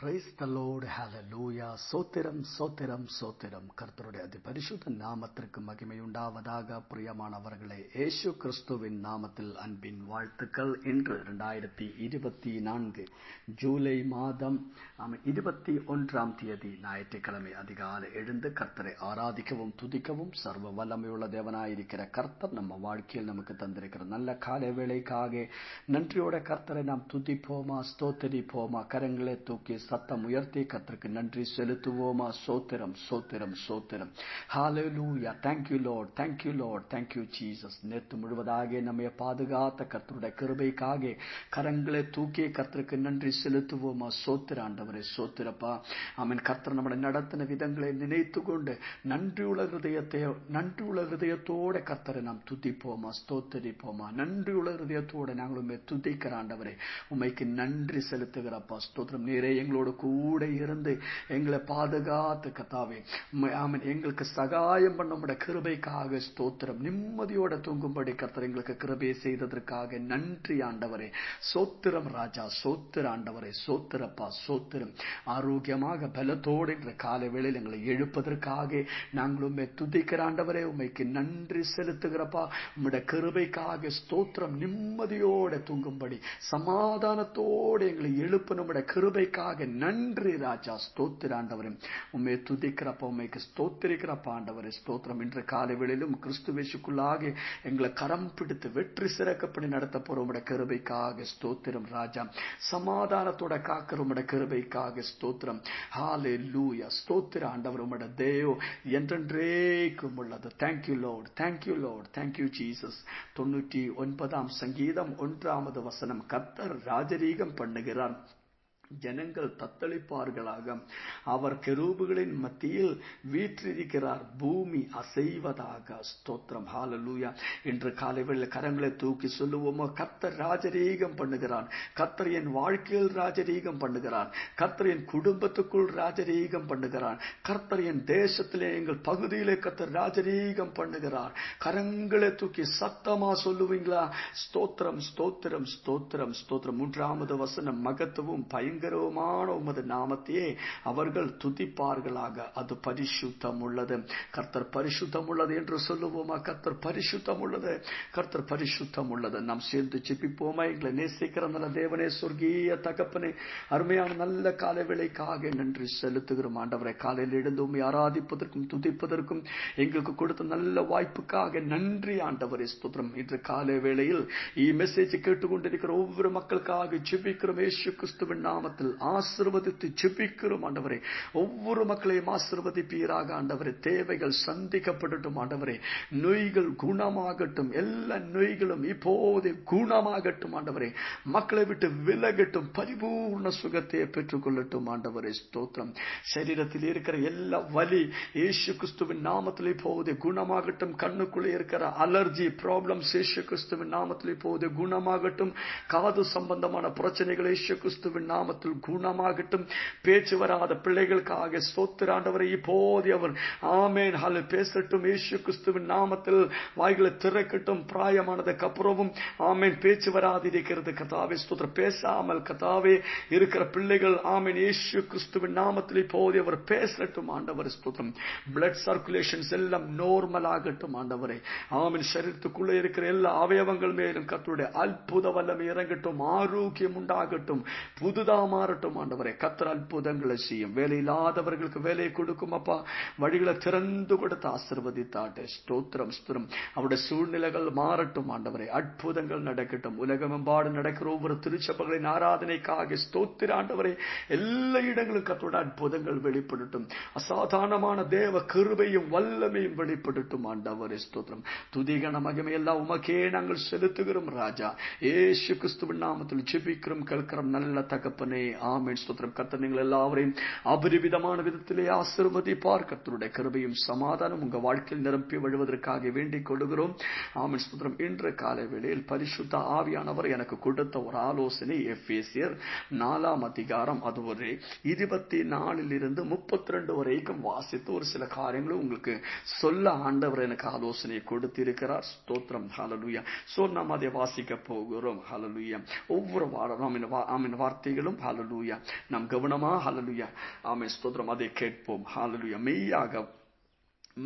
Praise the lord ஹalleluya சோத்திரம் சோத்திரம் சோத்திரம். கர்த்தருடைய அதி பரிசுத்த நாமத்திற்கு மகிமை உண்டாவதாக பிரியமானவர்களே ஏசு கிறிஸ்துவின் நாமத்தில் அன்பின் வாழ்த்துக்கள். இன்று இரண்டாயிரத்தி இருபத்தி நான்கு ஜூலை மாதம் இருபத்தி ஒன்றாம் தேதி ஞாயிற்றுக்கிழமை அதிகாலை எழுந்து கர்த்தரை ஆராதிக்கவும் துதிக்கவும் சர்வ வல்லமையுள்ள தேவனாயிருக்கிற கர்த்தர் நம்ம வாழ்க்கையில் நமக்கு தந்திருக்கிற நல்ல காலை வேலைக்காக நன்றியோட கர்த்தரை நாம் துதிப்போமா ஸ்தோத்தரிப்போமா கரங்களை தூக்கி சத்தம் உயர்த்தி கத்திற்கு நன்றி செலுத்துவோமா? சோத்திரம் சோத்திரம் சோத்திரம். Hallelujah thank you you thank you thank thank you Jesus நேற்று முழுவதாக நம்மை பாதுகாத்த கர்த்தருடைய கிருபைக்காக கரங்களை தூக்கிய கர்த்தருக்கு நன்றி செலுத்துவோமா? சோத்திர ஆண்டவரே சோத்திரப்பா. அவன் கர்த்தர் நம்மளை நடத்தின விதங்களை நினைத்து கொண்டு நன்றியுள்ள ஹிருதயத்தை நன்றியுள்ள ஹிருதயத்தோட கர்த்தரை நாம் துதிப்போமா? ஸ்தோத்தரிப்போமா? நன்றியுள்ள ஹிருதயத்தோட நாங்களுமே துதிக்கிற ஆண்டவரே உண்மைக்கு நன்றி செலுத்துகிறப்பா. ஸ்தோத்திரம். நீரே எங்களோட கூட இருந்து எங்களை பாதுகாத்து கத்தாவே. ஆமன். எங்களுக்கு சகாயம் பண்ண நம்முடைய கிருபைக்காக ஸ்தோத்திரம். நிம்மதியோட தூங்கும்படி கத்தர் எங்களுக்கு கிருபை செய்ததற்காக நன்றி ஆண்டவரே. சோத்திரம் ராஜா சோத்திர ஆண்டவரே சோத்திரப்பா சோத்திரம் ஆரோக்கியமாக பலத்தோடு என்ற காலை வேளையில் எங்களை எழுப்பதற்காக நாங்களும் துதிக்கிற ஆண்டவரே உண்மைக்கு நன்றி செலுத்துகிறப்பா. உம்முடைய கிருபைக்காக ஸ்தோத்திரம். நிம்மதியோட தூங்கும்படி சமாதானத்தோடு எங்களை எழுப்ப நம்முடைய கிருபைக்காக நன்றி ராஜா ஸ்தோத்திர ஆண்டவரே. உண்மை துதிக்கிறப்ப உண்மைக்கு ஸ்தோத்திரிக்கிறப்ப ஆண்டவரே. ஸ்தோத்திரம். இன்று காலை வேளையிலும் கிறிஸ்துவேசுக்குள்ளாக எங்களை கரம் பிடித்து வெற்றி சிறக்கப்படி நடத்த போற உடைய கிருபைக்காக ஸ்தோத்திரம் ராஜா. சமாதானத்தோட காக்கிற உடைய கிருபைக்காக ஸ்தோத்திரம். ஹாலே லூயா ஸ்தோத்திர ஆண்டவர் உடைய தேவோ என்றென்றேக்கும் உள்ளது. Thank you lord thank you lord thank you Jesus தொண்ணூற்றி ஒன்பதாம் சங்கீதம் ஒன்றாவது வசனம். கத்தர் ராஜரீகம் பண்ணுகிறார். ஜனங்கள் தத்தளிப்பார்களாக. அவர் கெரூபுகளின் மத்தியில் வீற்றிருக்கிறார். பூமி அசைவதாக ஸ்தோத்திரம். ஹாலலூயா இன்று காலை வேளையில் கரங்களை தூக்கி சொல்லுவோமோ? கத்தர் ராஜரீகம் பண்ணுகிறான் கத்தர் என் வாழ்க்கையில் ராஜரீகம் பண்ணுகிறான் கத்தர் என் குடும்பத்துக்குள் ராஜரீகம் பண்ணுகிறான் கர்த்தர் என் தேசத்திலே எங்கள் பகுதியிலே கத்தர் ராஜரீகம் பண்ணுகிறார். கரங்களை தூக்கி சத்தமா சொல்லுவீங்களா? ஸ்தோத்திரம் ஸ்தோத்திரம் ஸ்தோத்திரம் ஸ்தோத்திரம். மூன்றாவது வசனம் மகத்துவம் பயன் பயங்கரமான உமது நாமத்தையே அவர்கள் துதிப்பார்களாக. அது பரிசுத்தம் உள்ளது கர்த்தர் பரிசுத்தம் உள்ளது என்று சொல்லுவோமா? கர்த்தர் பரிசுத்தம் உள்ளது கர்த்தர் பரிசுத்தம் உள்ளது நாம் சேர்ந்து சிப்பிப்போமா எங்களை நேசிக்கிற நல்ல தேவனே சொர்க்கீய தகப்பனே அருமையான நல்ல காலை வேலைக்காக நன்றி செலுத்துகிறோம். ஆண்டவரை காலையில் எழுந்து உண்மை ஆராதிப்பதற்கும் துதிப்பதற்கும் எங்களுக்கு கொடுத்த நல்ல வாய்ப்புக்காக நன்றி ஆண்டவரே ஸ்தோத்திரம். இன்று காலை வேளையில் இ மெசேஜ் கேட்டுக்கொண்டிருக்கிற ஒவ்வொரு மக்களுக்காக ஜிபிக்கிறோம். ஏசு கிறிஸ்துவின் நாம நாமத்தில் ஆசிர்வதித்து ஜெபிக்கிறோம் ஆண்டவரே. ஒவ்வொரு மக்களையும் ஆசிர்வதிப்பீராக ஆண்டவரே. தேவைகள் சந்திக்கப்படட்டும் ஆண்டவரே. நோய்கள் குணமாகட்டும் எல்லா நோய்களும் இப்போதே குணமாகட்டும் ஆண்டவரே. மக்களை விட்டு விலகட்டும் பரிபூர்ண சுகத்தை பெற்றுக்கொள்ளட்டும் ஆண்டவரே. ஸ்தோத்திரம். சரீரத்தில் இருக்கிற எல்லா வலி இயேசு கிறிஸ்துவின் நாமத்தில் இப்போதே குணமாகட்டும் கண்ணுக்குள்ளே இருக்கிற அலர்ஜி ப்ராப்ளம்ஸ் இயேசு கிறிஸ்துவின் நாமத்தில் இப்போது குணமாகட்டும் காது சம்பந்தமான பிரச்சனைகள் இயேசு கிறிஸ்துவின் நாமத்தில் நாமத்தில் குணமாகட்டும். பேச்சு வராத பிள்ளைகளுக்காக ஸ்தோத்திராண்டவரை இப்போது அவர் ஆமேன் ஹலு பேசட்டும். இயேசு கிறிஸ்துவின் நாமத்தில் வாய்களை திறக்கட்டும். பிராயமானதுக்கு அப்புறமும் ஆமேன். பேச்சு வராது இருக்கிறது. கதாவே ஸ்தோத்திர பேசாமல் கதாவே இருக்கிற பிள்ளைகள் ஆமேன். இயேசு கிறிஸ்துவின் நாமத்தில் இப்போது அவர் பேசட்டும். ஆண்டவர் ஸ்தோத்திரம். பிளட் சர்க்குலேஷன்ஸ் எல்லாம் நோர்மல் ஆகட்டும். ஆண்டவரை ஆமீன். சரீரத்துக்குள்ளே இருக்கிற எல்லா அவயவங்கள் மேலும் கத்துடைய அற்புத வல்லமை இறங்கட்டும். ஆரோக்கியம் உண்டாகட்டும். புதுதா மாறட்டும் ஆண்டவரே. கத்தர் அற்புதங்களை செய்யும். வேலை இல்லாதவர்களுக்கு வேலையை கொடுக்கும் அப்பா. வழிகளை திறந்து கொடுத்து ஆசிர்வதித்தாட்டே. ஸ்தோத்திரம் ஸ்திரம் அவருடைய சூழ்நிலைகள் மாறட்டும் ஆண்டவரே. அற்புதங்கள் நடக்கட்டும். உலகமெம்பாடு நடக்கிற ஒவ்வொரு திருச்சபைகளின் ஆராதனைக்காக ஸ்தோத்திர ஆண்டவரே. எல்லா இடங்களும் கத்தோட அற்புதங்கள் வெளிப்படட்டும். அசாதாரணமான தேவ கிருபையும் வல்லமையும் வெளிப்படட்டும் ஆண்டவரே. ஸ்தோத்திரம். துதிகன மகிமையெல்லாம் உமக்கே நாங்கள் செலுத்துகிறோம் ராஜா. ஏசு கிறிஸ்துவின் நாமத்தில் ஜெபிக்கிறோம் கேட்கிறோம். நல்ல தகப்பன் ஆமேன் ஸ்தோத்திரம். கர்த்தர் நீங்கள் எல்லாவரையும் அபரிவிதமான விதத்திலே ஆசிர்வதிப்பார் கர்த்தருடைய கருபையும் சமாதானம் உங்க வாழ்க்கையில் நிரம்பி வழுவதற்காக வேண்டிக் கொள்கிறோம் ஆமேன் ஸ்தோத்திரம். இன்று காலை வேளையில் பரிசுத்த ஆவியானவர் எனக்கு கொடுத்த ஒரு ஆலோசனை எஃபேசியர் நாலாம் அதிகாரம் அது ஒரு இருபத்தி நாலில் இருந்து முப்பத்தி ரெண்டு வரைக்கும் வாசித்து ஒரு சில காரியங்களும் உங்களுக்கு சொல்ல ஆண்டவர் எனக்கு ஆலோசனை கொடுத்திருக்கிறார். ஸ்தோத்திரம். ஹலலுயா சோ நாம் அதை வாசிக்க போகிறோம். ஹலலுயா ஒவ்வொரு வாரம் ஆமீன் வார்த்தைகளும் ஹalleluya நாம் கவனமா ஹalleluya ஆமென் ஸ்தோத்திரம் அதை கேட்போம் ஹalleluya மெய்யாக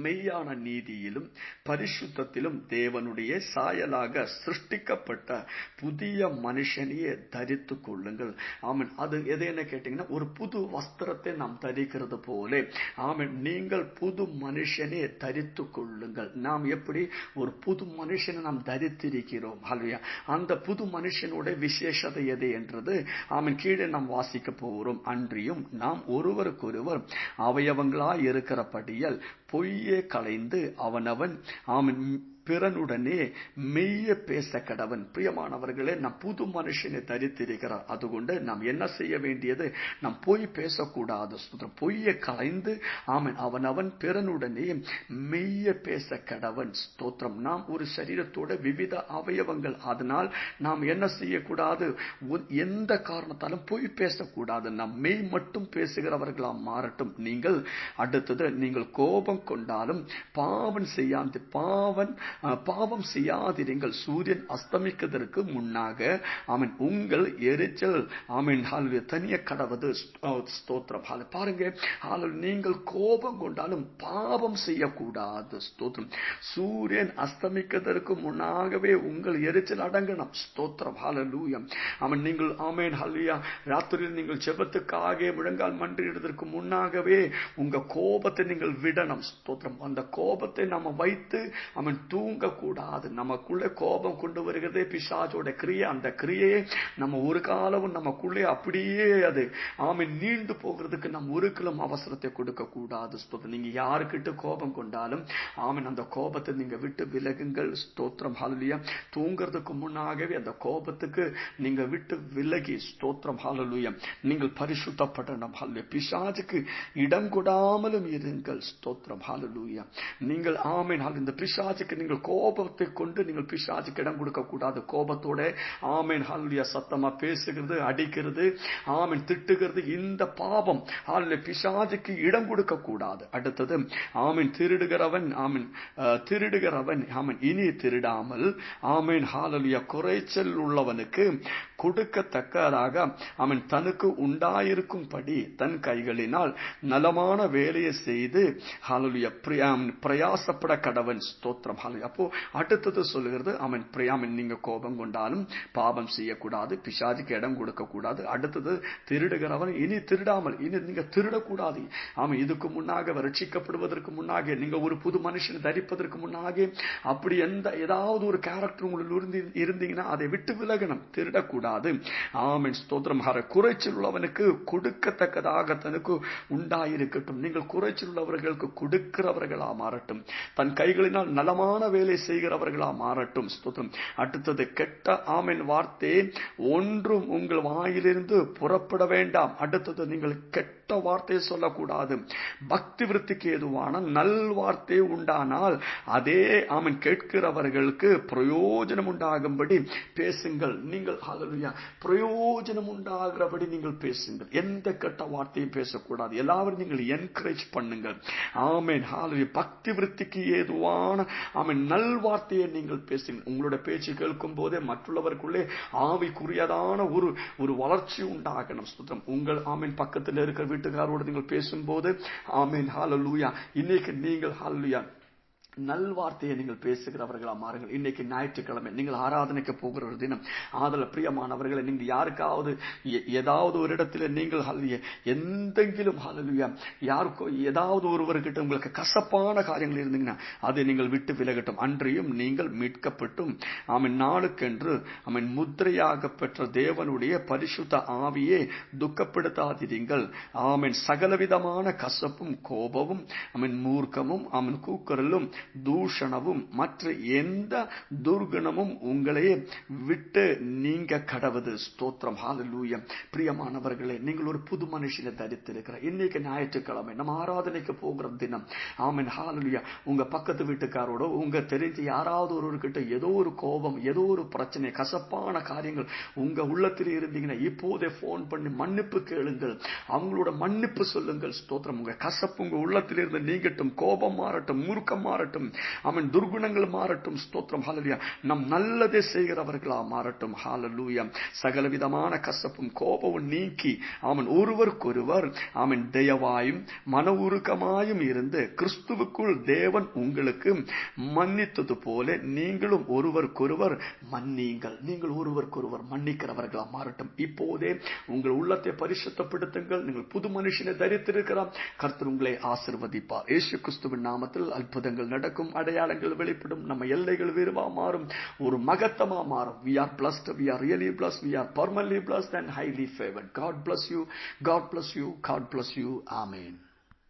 மெய்யான நீதியிலும் பரிசுத்தத்திலும் தேவனுடைய சாயலாக சிருஷ்டிக்கப்பட்ட புதிய மனுஷனையே தரித்து கொள்ளுங்கள். ஆமன். அது எது என்ன கேட்டீங்கன்னா ஒரு புது வஸ்திரத்தை நாம் தரிக்கிறது போல. ஆமன். நீங்கள் புது மனுஷனே தரித்து கொள்ளுங்கள். நாம் எப்படி ஒரு புது மனுஷனை நாம் தரித்திருக்கிறோம். ஹல்வியா அந்த புது மனுஷனுடைய விசேஷதை எது என்றது ஆமன் கீழே நாம் வாசிக்க போகிறோம். அன்றியும் நாம் ஒருவருக்கொருவர் அவயவங்களாய் இருக்கிறபடியால் பொய்யே களைந்து அவனவன் அவன் பிறனுடனே மெய்ய பேச கடவன் பிரியமானவர்களே நம் புது மனுஷனை தரித்திருக்கிறார். அதுகொண்டு நாம் என்ன செய்ய வேண்டியது? நாம் பொய் பேசக்கூடாது. பொய்யை கலைந்து ஆமன் அவன் அவன் பிறனுடனே மெய்ய பேச கடவன் ஸ்தோத்திரம் நாம் ஒரு சரீரத்தோட விவித அவயவங்கள். அதனால் நாம் என்ன செய்யக்கூடாது? எந்த காரணத்தாலும் பொய் பேசக்கூடாது. நாம் மெய் மட்டும் பேசுகிறவர்களாம் மாறட்டும். நீங்கள் அடுத்தது நீங்கள் கோபம் கொண்டாலும் பாவன் செய்யாது. பாவன் பாவம் செய்யாதிருங்கள். சூரியன் அஸ்தமிக்கிறதற்கு முன்னாக அவன் உங்கள் எரிச்சல் ஆமீன் ஹாலுடைய தனிய கடவது ஸ்தோத்திரம். ஹால பாருங்க ஹாலல் நீங்கள் கோபம் கொண்டாலும் பாவம் செய்யக்கூடாது. ஸ்தோத்திரம். சூரியன் அஸ்தமிக்கிறதற்கு முன்னாகவே உங்கள் எரிச்சல் அடங்கணும். ஸ்தோத்திரம். ஹாலலூயம் அவன் நீங்கள் ஆமேன் ஹல்லியா. ராத்திரியில் நீங்கள் செபத்துக்காக முழங்கால் மன்றிடுவதற்கு முன்னாகவே உங்க கோபத்தை நீங்கள் விடணும். ஸ்தோத்திரம். அந்த கோபத்தை நாம வைத்து அவன் தூ தூங்க கூடாது நமக்குள்ளே கோபம் கொண்டு வருகிறதே பிசாஜோட கிரியை அந்த கிரியையை நம்ம ஒரு காலமும் நமக்குள்ளே அப்படியே அது ஆமை நீண்டு போகிறதுக்கு நம்ம ஒரு கிலம் அவசரத்தை கொடுக்க கூடாது ஸ்தோத்திரம். நீங்க யாருக்கிட்ட கோபம் கொண்டாலும் ஆமீன் அந்த கோபத்தை நீங்க விட்டு விலகுங்கள். ஸ்தோத்திரம். ஹாலுலியா தூங்குறதுக்கு முன்னாகவே அந்த கோபத்துக்கு நீங்க விட்டு விலகி ஸ்தோத்திரம். ஹாலலுயா நீங்கள் பரிசுத்தப்படணும் ஹல்லே பிசாஜுக்கு இடம் கொடாமலும் இருங்கள். ஸ்தோத்திரம். ஹாலலுயா நீங்கள் ஆமீன் ஹால் இந்த பிசாஜுக்கு நீங்கள் கோபத்தை கொண்டு நீங்கள் பிசாஜுக்கு இடம் கொடுக்க கூடாது கோபத்தோட ஆமீன் ஹாலுயா சத்தமா பேசுகிறது அடிக்கிறது ஆமீன் திட்டுகிறது இந்த பாவம் ஹாலுடைய பிசாஜுக்கு இடம் கொடுக்க கூடாது அடுத்தது ஆமீன் திருடுகிறவன் ஆமீன் திருடுகிறவன் ஆமீன் இனி திருடாமல் ஆமீன் ஹாலலியா குறைச்சல் உள்ளவனுக்கு கொடுக்கத்தக்கதாக அவன் தனக்கு உண்டாயிருக்கும்படி தன் கைகளினால் நலமான வேலையை செய்து ஹாலலியா பிரயாசப்பட கடவன் ஸ்தோத்திரம் ஹாலலியா அப்போ அடுத்தது சொல்லுகிறது அவன் பிரியாமன் நீங்க கோபம் கொண்டாலும் பாவம் செய்யக்கூடாது பிசாஜுக்கு இடம் கொடுக்க கூடாது அடுத்தது திருடுகிறவன் இனி திருடாமல் இனி நீங்க திருடக்கூடாது. அவன் இதுக்கு முன்னாக ரட்சிக்கப்படுவதற்கு முன்னாக நீங்க ஒரு புது மனுஷனை தரிப்பதற்கு முன்னாக அப்படி எந்த ஏதாவது ஒரு கேரக்டர் உங்களுக்கு இருந்தீங்கன்னா அதை விட்டு விலகணும் திருடக்கூடாது. ஆமன். ஸ்தோத்திரம். ஹர குறைச்சல் உள்ளவனுக்கு கொடுக்கத்தக்கதாக தனக்கு உண்டாயிருக்கட்டும். நீங்கள் குறைச்சல் உள்ளவர்களுக்கு கொடுக்கிறவர்களா மாறட்டும். தன் கைகளினால் நலமான வேலை செய்கிறவர்களா மாறட்டும். ஸ்தோத்திரம். அடுத்தது கெட்ட ஆமின் வார்த்தை ஒன்றும் உங்கள் வாயிலிருந்து புறப்பட வேண்டாம். அடுத்தது நீங்கள் கெட்ட வார்த்தையை சொல்லக்கூடாது. பக்தி விருத்திக்கு எதுவான நல் வார்த்தை உண்டானால் அதே ஆமன் கேட்கிறவர்களுக்கு பிரயோஜனம் உண்டாகும்படி பேசுங்கள். நீங்கள் ஹalleluya பிரயோஜனம் உண்டாகிறபடி நீங்கள் பேசுங்கள். எந்த கெட்ட வார்த்தையும் பேசக்கூடாது. எல்லாரும் நீங்கள் என்கரேஜ் பண்ணுங்கள். ஆமேன். ஹாலரி பக்தி விருத்திக்கு ஏதுவான ஆமேன் நல் வார்த்தையை நீங்கள் பேசுங்கள். உங்களோட பேச்சு கேட்கும் போதே மற்றவர்களுக்குள்ளே ஆவிக்குரியதான ஒரு ஒரு வளர்ச்சி உண்டாகணும். சுத்தம் உங்கள் ஆமீன் பக்கத்தில் இருக்கிற வீட்டுக்காரோடு நீங்கள் பேசும்போது ஆமீன் ஹalleluya இன்னைக்கு நீங்கள் ஹalleluya நல்வார்த்தையை நீங்கள் பேசுகிறவர்களா மாறுங்கள். இன்னைக்கு ஞாயிற்றுக்கிழமை நீங்கள் ஆராதனைக்கு போகிற ஒரு தினம். ஆதல பிரியமானவர்களை நீங்கள் யாருக்காவது ஏதாவது ஒரு இடத்துல நீங்கள் எந்தெங்கிலும் ஹalleluya யாருக்கோ ஏதாவது ஒருவர்கிட்ட உங்களுக்கு கசப்பான காரியங்கள் இருந்தீங்கன்னா அதை நீங்கள் விட்டு விலகட்டும். அன்றையும் நீங்கள் மீட்கப்பட்டும். அவன் நாளுக்கென்று அவன் முத்திரையாக பெற்ற தேவனுடைய பரிசுத்த ஆவியே துக்கப்படுத்தாதிருங்கள். ஆமன். சகலவிதமான கசப்பும் கோபமும் அவன் மூர்க்கமும் அவன் கூக்குரலும் தூஷணமும் மற்ற எந்த துர்குணமும் உங்களையே விட்டு நீங்க கடவுது. ஸ்தோத்திரம். ஹாலலூய பிரியமானவர்களே நீங்கள் ஒரு புது மனுஷனை தரித்திருக்கிற இன்னைக்கு ஞாயிற்றுக்கிழமை நம்ம ஆராதனைக்கு போகிற தினம். ஆமன். ஹாலலூயா உங்க பக்கத்து வீட்டுக்காரோட உங்க தெரிஞ்சு யாராவது ஒருவர்கிட்ட ஏதோ ஒரு கோபம் ஏதோ ஒரு பிரச்சனை கசப்பான காரியங்கள் உங்க உள்ளத்தில் இருந்தீங்கன்னா இப்போதே போன் பண்ணி மன்னிப்பு கேளுங்கள். அவங்களோட மன்னிப்பு சொல்லுங்கள். ஸ்தோத்திரம். உங்க கசப்பு உங்க உள்ளத்தில் இருந்து நீங்கட்டும் கோபம் மாறட்டும் முறுக்கம் மாறட்டும். மாறட்டும். அவன் துர்குணங்கள் மாறட்டும். ஸ்தோத்திரம். ஹalleluya நம் நல்லதே செய்கிறவர்களா மாறட்டும். ஹாலலூயா சகலவிதமான கசப்பும் கோபமும் நீக்கி அவன் ஒருவருக்கொருவர் அவன் தயவாயும் மன உருக்கமாயும் இருந்து கிறிஸ்துவுக்குள் தேவன் உங்களுக்கு மன்னித்தது போல நீங்களும் ஒருவருக்கொருவர் மன்னியுங்கள். நீங்கள் ஒருவருக்கொருவர் மன்னிக்கிறவர்களா மாறட்டும். இப்போதே உங்கள் உள்ளத்தை பரிசுத்தப்படுத்துங்கள். நீங்கள் புது மனுஷனை தரித்திருக்கிறார் கர்த்தர் உங்களை ஆசிர்வதிப்பார். இயேசு கிறிஸ்துவின் நாமத்தில் அற்புதங்கள் நடக்கும் அடையாளங்கள் வெளிப்படும் நம்ம எல்லைகள் விரிவா மாறும் ஒரு மகத்தமா மாறும் we are blessed we are really blessed we are permanently blessed and highly favored god bless you god bless you god bless you amen